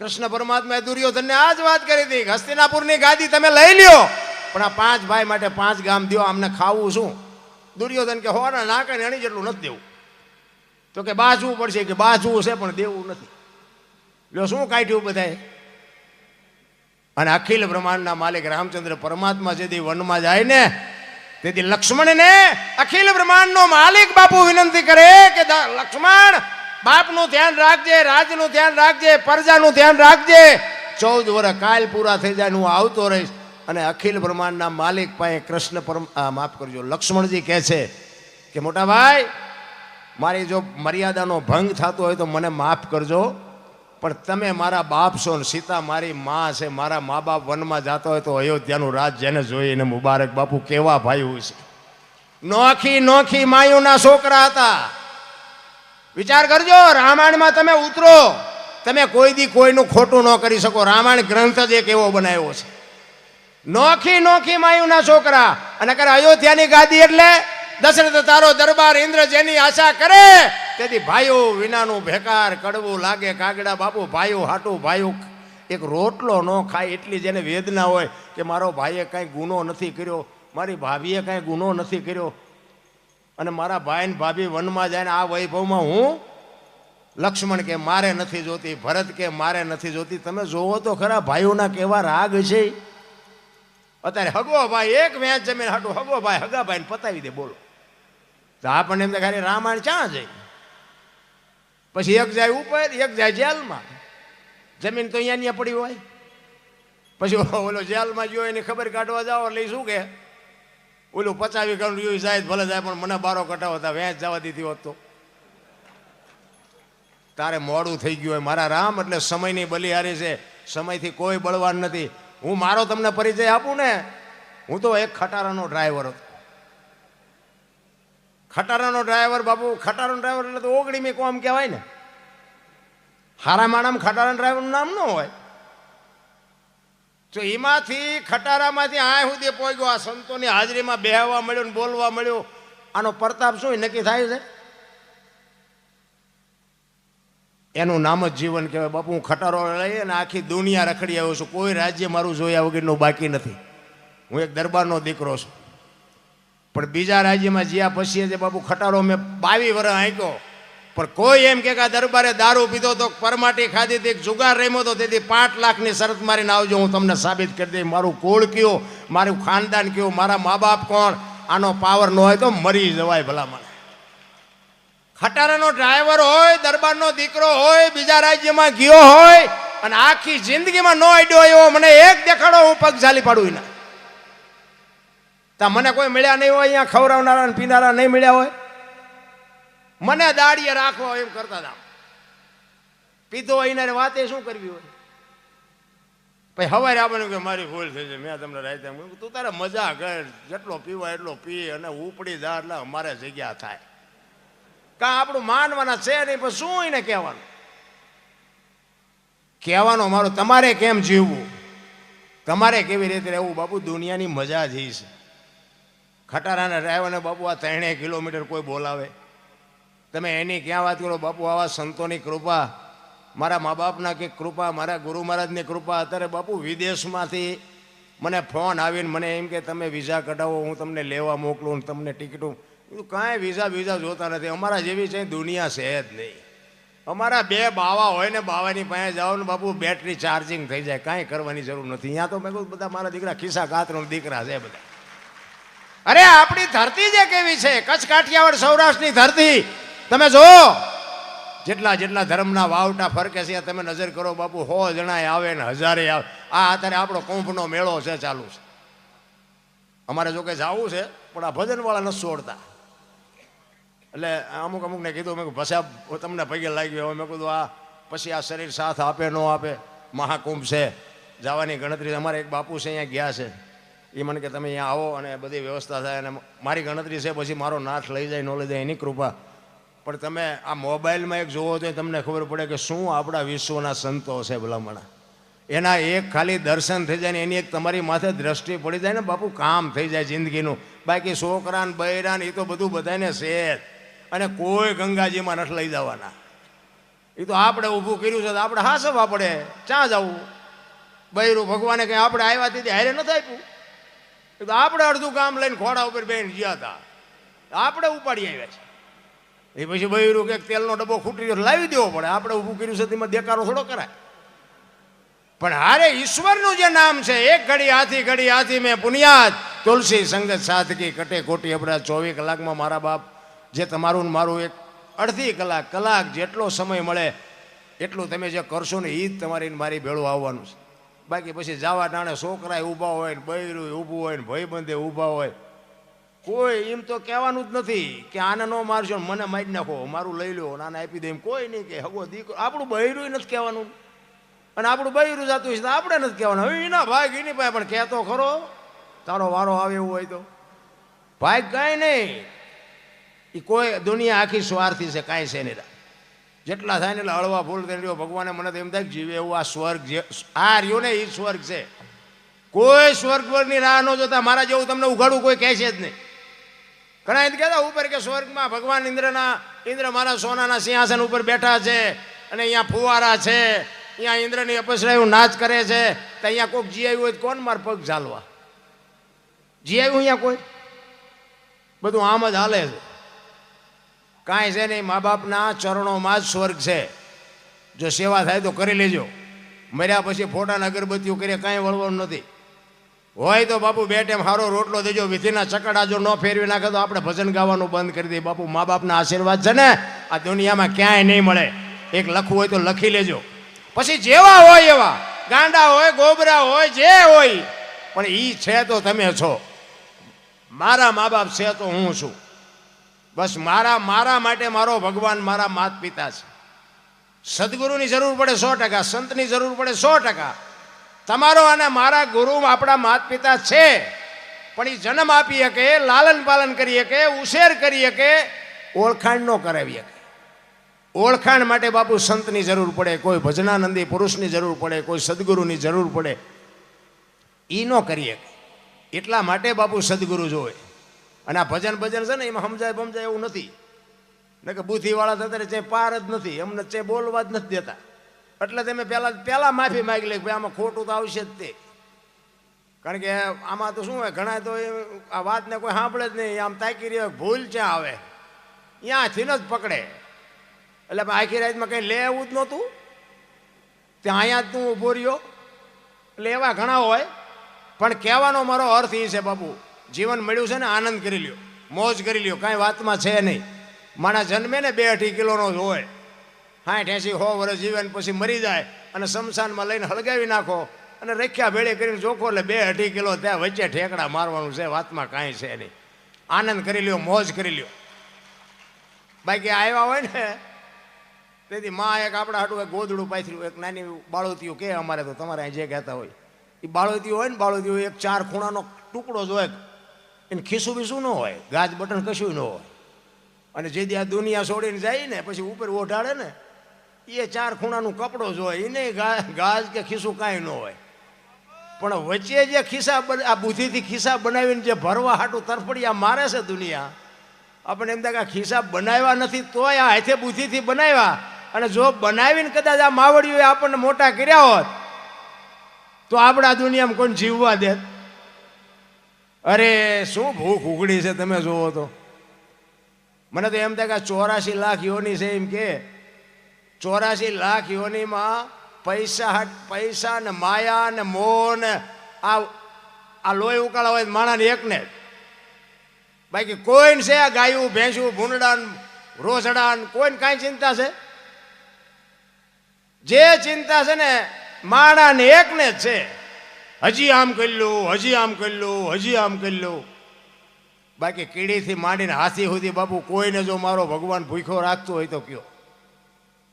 કૃષ્ણ પરમાત્માએ દુર્યોધનને આ જ વાત કરી હતી હસ્તિનાપુરની ગાદી તમે લઈ લ્યો. પણ આ પાંચ ભાઈ માટે પાંચ ગામ દો અમને ખાવું શું? દુર્યોધન કે હોના ના કરે એની જેટલું નથી દેવું. તો કે બાજવું પડશે? કે બાજવું છે, પણ દેવું નથી. લ્યો, શું કાઢ્યું બધાએ? અને અખિલ બ્રહ્માંડના માલિક રામચંદ્ર પરમાત્મા જેથી વનમાં જાય ને, તેથી લક્ષ્મણને અખિલ બ્રહ્માંડનો માલિક બાપુ વિનંતી કરે કે લક્ષ્મણ બાપનું ધ્યાન રાખજે, રાજનું ધ્યાન રાખજે, પ્રજાનું ધ્યાન રાખજે. ચૌદ વર્ષ કાલ પૂરા થઈ જાય હું આવતો રહીશ અને અખિલ બ્રહ્માંડના માલિક પાસે કૃષ્ણ પરમ માફ કરજો, લક્ષ્મણજી કહે છે કે, મોટા ભાઈ, મારી જો મર્યાદાનો ભંગ થતો હોય તો મને માફ કરજો, પણ તમે મારા બાપ છો ને સીતા મારી માં છે, મારા મા બાપ વનમાં જતો હોય તો અયોધ્યાનું રાજ જેને જોઈને મુબારક બાપુ કેવા ભાઈ હોય છે. નોખી નોખી માયુના છોકરા હતા. વિચાર કરજો, રામાયણમાં તમે ઉતરો. તમે કોઈ દી કોઈનું ખોટું ન કરી શકો. રામાયણ ગ્રંથ જ એક એવો બનાવ્યો છે. નોખી નોખી માયુના છોકરા. અને કરે અયોધ્યાની ગાદી એટલે દશરથ તારો દરબાર ઇન્દ્ર જેની આશા કરે, તેથી ભાઈઓ વિનાનું ભેકાર કડવું લાગે. કાગડા, બાપુ, ભાઈઓ હાટું ભાઈઓ. એક રોટલો ન ખાય એટલી જેને વેદના હોય કે મારો ભાઈએ કાંઈ ગુનો નથી કર્યો, મારી ભાભીએ કાંઈ ગુનો નથી કર્યો. અને મારા ભાઈ ને ભાભી વનમાં જાય ને આ વૈભવમાં હું લક્ષ્મણ કે મારે નથી જોતી, ભરત કે મારે નથી જોતી. તમે જોવો તો ખરા ભાઈઓના કેવા રાગ છે. અત્યારે હગો ભાઈ એક વેચ જમીન હાટું હગો ભાઈ હગા ભાઈ પતાવી દે, બોલો. તો આપણને એમ ખાલી રામાયણ ક્યાં જાય? પછી એક જાય ઉપર, એક જાય જેલમાં. જમીન તો અહીંયા પડી હોય. પછી ઓલો જેલમાં ગયો એની ખબર કાઢવા જાઓ એટલે શું કે? ઓલું પચાવી કરું જાય ભલે જાય પણ મને બારો કટાવો હતા વેચ જવા દીધી હોત તો. તારે મોડું થઈ ગયું હોય, મારા રામ એટલે સમયની બલિહારી છે. સમયથી કોઈ બળવાન નથી. હું મારો તમને પરિચય આપું ને, હું તો એક ખટારાનો ડ્રાઈવર હતો. ખટારાનો ડ્રાઈવર બાપુ, ખટારાનો ડ્રાઈવર એટલે તો ઓગણીમી કોમ કહેવાય ને. હારા માણામાં ખટારાના ડ્રાઈવરનું નામ ન હોય. તો એમાંથી ખટારામાંથી આ સુધી પહોંચ્યો, આ સંતોની હાજરીમાં બેહવા મળ્યો ને બોલવા મળ્યો, આનો પ્રતાપ શું નક્કી થાય છે? એનું નામ જ જીવન કહેવાય. બાપુ, હું ખટારો લઈ અને આખી દુનિયા રખડી આવ્યો છું. કોઈ રાજ્ય મારું જોયા વગરનું બાકી નથી. હું એક દરબારનો દીકરો છું. પણ બીજા રાજ્યમાં જ્યાં પછી છે બાપુ, ખટારો મેં બાવી વર્ષ આંક્યો. પણ કોઈ એમ કે દરબારે દારૂ પીધો તો પરમાટી ખાધી હતી, જુગાર રમ્યો તો તેથી પાંચ લાખની શરત મારીને આવજો, હું તમને સાબિત કરી દઈ મારું કુળ કયો, મારું ખાનદાન કયું, મારા મા બાપ કોણ? આનો પાવર ન હોય તો મરી જવાય ભલા મને ખટારાનો ડ્રાઈવર હોય, દરબારનો દીકરો હોય, બીજા રાજ્યમાં ગયો હોય, અને આખી જિંદગીમાં નો આડ્યો એવો મને એક દેખાડો, હું પગ ઝાલી પાડું એના. તા મને કોઈ મળ્યા નહીં હોય, અહીંયા ખવડાવનારા પીનારા નહીં મળ્યા હોય. મને દાડીએ રાખો એમ કરતા હતા. પીધો અહીંના વાતે શું કરવી હોય? પછી હવારે આપણને કે મારી ભૂલ થઈ છે, મેં તમને રાતે તું તારે મજા કર, જેટલો પીવા એટલો પી અને ઉપડી જા એટલે અમારે જગ્યા થાય. કાં આપણું માનવાના છે નહીં, પણ શું એને કહેવાનું? કહેવાનો મારો, તમારે કેમ જીવવું? તમારે કેવી રીતે રહેવું? બાપુ, દુનિયાની મજા જ છે. ખટારાના ડ્રાઈવરને બાપુ, આ ત્રણેય કિલોમીટર કોઈ બોલાવે? તમે એની ક્યાં વાત કરો? બાપુ, આવા સંતોની કૃપા, મારા મા બાપના કે કૃપા, મારા ગુરુ મહારાજની કૃપા. અત્યારે બાપુ, વિદેશમાંથી મને ફોન આવીને મને એમ કે, તમે વિઝા કઢાવો, હું તમને લેવા મોકલું તમને ટિકિટો. કીધું કાંઈ વિઝા વિઝા જોતા નથી. અમારા જેવી છે, દુનિયા છે જ નહીં. અમારા બે બાવા હોય ને, બાવાની પાસે જાઓ ને બાપુ, બેટરી ચાર્જિંગ થઈ જાય. કાંઈ કરવાની જરૂર નથી. અહીંયા તો મેં કહું બધા મારા દીકરા ખિસ્સા કાતરો દીકરા છે બધા. અરે, આપણી ધરતી જે કેવી છે? કચ્છ, કાઠિયાવાડ, સૌરાષ્ટ્રની ધરતી. તમે જો જેટલા જેટલા ધર્મના વાવટા ફરકે છે, તમે નજર કરો, બાપુ, હો જણાય આવે ને હજારે આવે. આ અત્યારે આપણો કુંભનો મેળો છે, ચાલુ છે. અમારે જો કે જવું છે, પણ આ ભજનવાળા નથી છોડતા. એટલે અમુક અમુકને કીધું, મેં ભસા તમને પગે લાગી હવે મેં કીધું, આ, પછી આ શરીર સાથ આપે, ન આપે, મહાકુંભ છે. જવાની ગણતરી અમારે એક બાપુ છે અહીંયા ગયા છે. એ મને કે, તમે અહીંયા આવો અને બધી વ્યવસ્થા થાય અને મારી ગણતરી છે, પછી મારો નાથ લઈ જાય, ન લઈ જાય, એની કૃપા. પણ તમે આ મોબાઈલમાં એક જોવો તો તમને ખબર પડે કે શું આપણા વિશ્વના સંતો છે ભલામણા. એના એક ખાલી દર્શન થઈ જાય ને એની એક તમારી માથે દ્રષ્ટિ પડી જાય ને બાપુ, કામ થઈ જાય જિંદગીનું. બાકી છોકરા ને બૈરા એ તો બધું બધાને છે અને કોઈ ગંગાજીમાં નથી લઈ જવાના. એ તો આપણે ઊભું કર્યું છે તો આપણે હાસવા પડે. ક્યાં જવું? બૈરું ભગવાને કંઈ આપણે આવ્યા તેથી હારે નથી આપ્યું? એ તો આપણે અડધું કામ લઈને ખોડા ઉપર બેન ગયા હતા. આપણે ઉપાડી આવ્યા છે. એ પછી બૈરું કે તેલનો ડબ્બો ખૂટી ગયો લાવી દેવો પડે. આપણે ઊભું કર્યું છે, તેમાં દેકારો થોડો કરાય. પણ હારે ઈશ્વરનું જે નામ છે, એક ઘડી હાથી ઘડી હાથી મેં પુનિયાદ. તુલસી સંગત સાધકી કટે કોટી અબડા ચોવીસ કલાકમાં મારા બાપ, જે તમારું ને મારું એક અડધી કલાક કલાક જેટલો સમય મળે, એટલું તમે જે કરશો ને એ જ તમારી મારી ભેળું આવવાનું છે. બાકી પછી જાવા ટાણે છોકરાએ ઊભા હોય ને બૈરું ઊભું હોય ને ભાઈબંધે ઊભા હોય કોઈ એમ તો કહેવાનું જ નથી કે આને ન મારશો મને મારી નાખો, મારું લઈ લો નાને આપી દે એમ કોઈ નહીં કે હગો દીકરો, આપણું બહેરું નથી કહેવાનું. અને આપણું બહેરું જતું છે આપણે નથી કહેવાનું. હવે એના ભાગ એની પાસે, પણ કહેતો ખરો, તારો વારો આવે એવું હોય તો. ભાઈ કાંઈ નહીં. એ કોઈ દુનિયા આખી સ્વાર્થી છે, કાંઈ છે નહીં. જેટલા થાય ને એટલે હળવા ફૂલ રહ્યો. ભગવાને મને એમ થાય જીવે એવું આ સ્વર્ગ જે, આ રહ્યો ને એ સ્વર્ગ છે. કોઈ સ્વર્ગ પરની રાહ ન જોતા. મારા જેવું તમને ઉઘાડું કોઈ કહેશે જ નહીં. ઘણા એમ કહેતા, ઉપર કે સ્વર્ગમાં ભગવાન ઇન્દ્રના, ઇન્દ્ર મારા સોનાના સિંહાસન ઉપર બેઠા છે અને અહીંયા ફુવારા છે, અહીંયા ઇન્દ્રની અપસરાયું નાચ કરે છે, તો અહીંયા કોઈક જીઆયું હોય કોણ માર પગ ઝાલવા? જીઆયું અહીંયા કોઈ? બધું આમ જ હાલે છે. કાંઈ છે નહીં મા બાપના ચરણોમાં જ સ્વર્ગ છે. જો સેવા થાય તો કરી લેજો. મર્યા પછી ફોટાના અગરબત્તીઓ કરીએ કાંઈ વળવાનું નથી. હોય તો બાપુ બે ટાઈમ સારો રોટલો દેજો, વિધિના ચકડા જો ન ફેરવી નાખે તો આપણે ભજન ગાવાનું બંધ કરી દઈએ. બાપુ મા બાપના આશીર્વાદ છે ને, આ દુનિયામાં ક્યાંય નહીં મળે. એક લખવું હોય તો લખી લેજો. પછી જેવા હોય એવા, ગાંડા હોય, ગોબરા હોય, જે હોય, પણ એ છે તો તમે છો. મારા મા બાપ છે તો હું છું. બસ મારા મારા માટે મારો ભગવાન મારા માત પિતા છે. સદગુરુની જરૂર પડે સો ટકા, સંતની જરૂર પડે સો ટકા. તમારો અને મારા ગુરુ આપણા માત પિતા છે. પણ એ જન્મ આપી શકે, લાલન પાલન કરી શકે, ઉછેર કરી શકે, ઓળખાણ ન કરાવી શકે. ઓળખાણ માટે બાપુ સંતની જરૂર પડે, કોઈ ભજનાનંદી પુરુષની જરૂર પડે, કોઈ સદગુરુની જરૂર પડે. એ ન કરી શકે. એટલા માટે બાપુ સદગુરુ જોવે. અને આ ભજન ભજન છે ને, એમાં સમજાય સમજાય એવું નથી. ને કે બુદ્ધિવાળા થતા ચે પાર જ નથી, અમને ચે બોલવા જ નથી દેતા. એટલે તમે પહેલાં પહેલા માફી માગી લે ભાઈ આમાં ખોટું તો આવશે જ તે. કારણ કે આમાં તો શું હોય ઘણા તો આ વાતને કોઈ સાંભળે જ નહીં. આમ તાકી રહ્યો ભૂલ ક્યાં આવે. ત્યાંથી જ પકડે. એટલે આખી રાતમાં કંઈ લે એવું જ નહોતું. ત્યાં અહીંયા જ તું ઊભો રહ્યો. એટલે એવા ઘણા હોય. પણ કહેવાનો મારો અર્થ એ છે બાપુ, જીવન મળ્યું છે ને આનંદ કરી લ્યો, મોજ કરી લ્યો, કાંઈ વાતમાં છે નહીં. મારા જન્મે ને બે અઢી કિલોનો જ હોય. સાઠ એસી હો વર્ષ જીવન પછી મરી જાય અને શમશાનમાં લઈને હળગાવી નાખો અને રખ્યા ભેળે કરીને ચોખ્ખો એટલે બે અઢી કિલો ત્યાં વચ્ચે ઠેકડા મારવાનું છે, વાતમાં કાંઈ છે નહીં. આનંદ કરી લ્યો, મોજ કરી લ્યો. બાકી આવ્યા હોય ને, તેથી માં એક આપણા હાટું એક ગોદડું પાથર્યું, એક નાની બાળોતીઓ કે અમારે તો તમારે અહીં જે કહેતા હોય. એ બાળોતીઓ હોય ને, બાળોતીઓ એક ચાર ખૂણાનો ટુકડો જ હોય. એને ખીસું બીસું ન હોય, ગાજ બટન કશું ન હોય. અને જે આ દુનિયા છોડીને જાય ને, પછી ઉપર ઓઢાડે ને એ ચાર ખૂણાનું કપડો જ હોય, એને ગાજ કે ખિસ્સું કાંઈ ન હોય. પણ વચ્ચે જે ખિસ્સા આ બુદ્ધિથી ખિસ્સા બનાવીને જે ભરવા હાટું તરફડિયા મારે છે દુનિયા, આપણે એમ થાય કે ખિસ્સા બનાવ્યા નથી તોય આ હાથે બુદ્ધિથી બનાવ્યા. અને જો બનાવીને કદાચ આ માવડીઓએ આપણને મોટા કર્યા હોત, તો આપણે દુનિયામાં કોણ જીવવા દે અરે, શું ભૂખ ઉગડી છે તમે જુઓ તો. મને તો એમ થાય કે ચોરાશી લાખ યોની છે એમ કે ચોરાશી લાખ યોનીમાં પૈસા પૈસા ને માયા ને મોહ ને આ આ લોહી ઉકાળા હોય માણાને એકને બાકી કોઈને છે આ ગાયું, ભેંસું ભૂંડડાન રોસડાન કોઈને કાંઈ ચિંતા છે? જે ચિંતા છે ને માણાને એકને જ છે. હજી આમ કરી લો હજી આમ કરી લો હજી આમ કરી લો બાકી કીડીથી માંડીને હાથી સુધી બાપુ કોઈને જો મારો ભગવાન ભૂખ્યો રાખતો હોય તો કયો?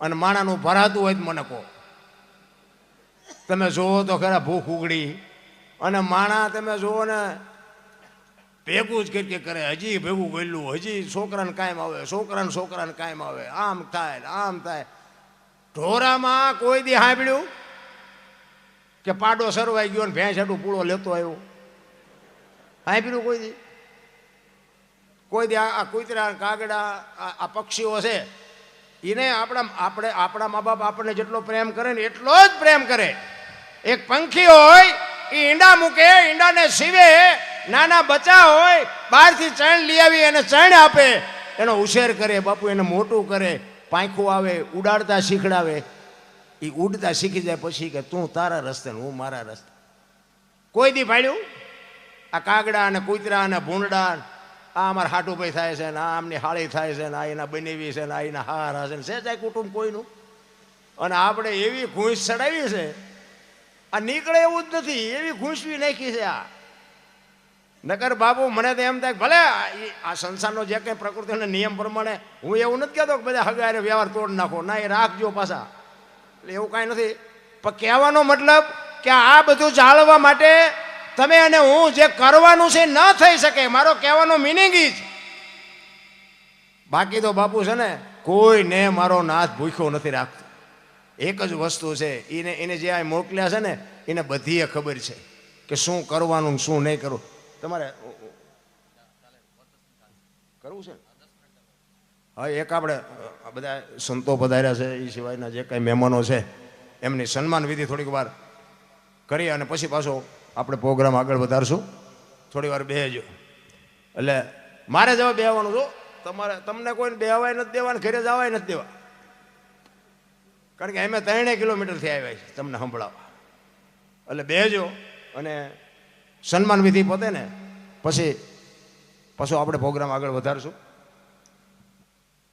અને માણાનું ભરાતું હોય તો મને કહો. તમે જોવો તો ખરા ભૂખ ઉગડી. અને માણા તમે જોવો ને ભેગું જ કરી કરે. હજી ભેગું ગયેલું હજી છોકરાને કાયમ આવે, છોકરાને છોકરાને કાયમ આવે. આમ થાય આમ થાય. ઢોરામાં કોઈ દી સાંભળ્યું કે પાડો સરવાઈ ગયો ને ભેંસ હાટું પૂળો લેતો આવ્યો? સાંભળ્યું કોઈ દી? કોઈ દી આ કુતરા કાગડા આ પક્ષીઓ છે એને આપણા આપણે આપણા મા બાપ આપણને જેટલો પ્રેમ કરે ને એટલો જ પ્રેમ કરે. એક પંખી હોય એ ઈંડા મૂકે, ઈંડાને સીવે, નાના બચ્ચા હોય, બહારથી ચણ લઈ આવી એને ચણ આપે. એનો ઉછેર કરે, બાપુ એને મોટું કરે, પાંખું આવે, ઉડાડતા શીખડાવે. એ ઉડતા શીખી જાય પછી કે તું તારા રસ્તે હું મારા રસ્તે. કોઈ દી ભાડ્યું? આ કાગડા અને કૂતરા અને ભૂંડડા આ અમારા હાટુભાઈ થાય છે ને આમની હાળી થાય છે ને આ એના બનેવી છે ને આ એના હાર હશે ને છે જાય કુટુંબ કોઈનું. અને આપણે એવી ઘૂંસ ચડાવી છે, આ નીકળે એવું જ નથી, એવી ઘૂંસવી નાખી છે આ. નકર બાબુ, મને તો એમ થાય ભલે આ સંસારનો જે કંઈ પ્રકૃતિના નિયમ પ્રમાણે હું એવું નથી કહેતો કે બધા હગારે વ્યવહાર તોડ નાખો, ના, એ રાખજો પાછા. એટલે એવું કાંઈ નથી. પણ કહેવાનો મતલબ કે આ બધું જાળવવા માટે તમે અને હું જે કરવાનું છે ન થઈ શકે, મારો કહેવાનો મિનિંગ જ બાકી તો બાપુ છે ને, કોઈને મારો નાથ ભૂખ્યો નથી રાખતો. એક જ વસ્તુ છે, એને એને જે આ મોકલ્યા છે ને, એને બધીએ ખબર છે કે શું કરવાનું શું નહીં કરવું. તમારે, કરવું છે? હા, એક આપણે બધા સંતો પધાર્યા છે એ સિવાયના જે કાંઈ મહેમાનો છે, એમની સન્માન વિધિ થોડીક વાર કરી અને પછી પાછો આપણે પ્રોગ્રામ આગળ વધારશું. થોડી વાર બેહજો. એટલે મારે જવા બેહવાનું છું તમારે, તમને કોઈને બેહવાય નથી દેવાને, ઘરે જવાય નથી દેવા. કારણ કે અમે ત્રણેય કિલોમીટરથી આવ્યા છે તમને સંભળાવવા. એટલે બેહજો અને સન્માન વિધિ પતે ને પછી, પાછો આપણે પ્રોગ્રામ આગળ વધારશું.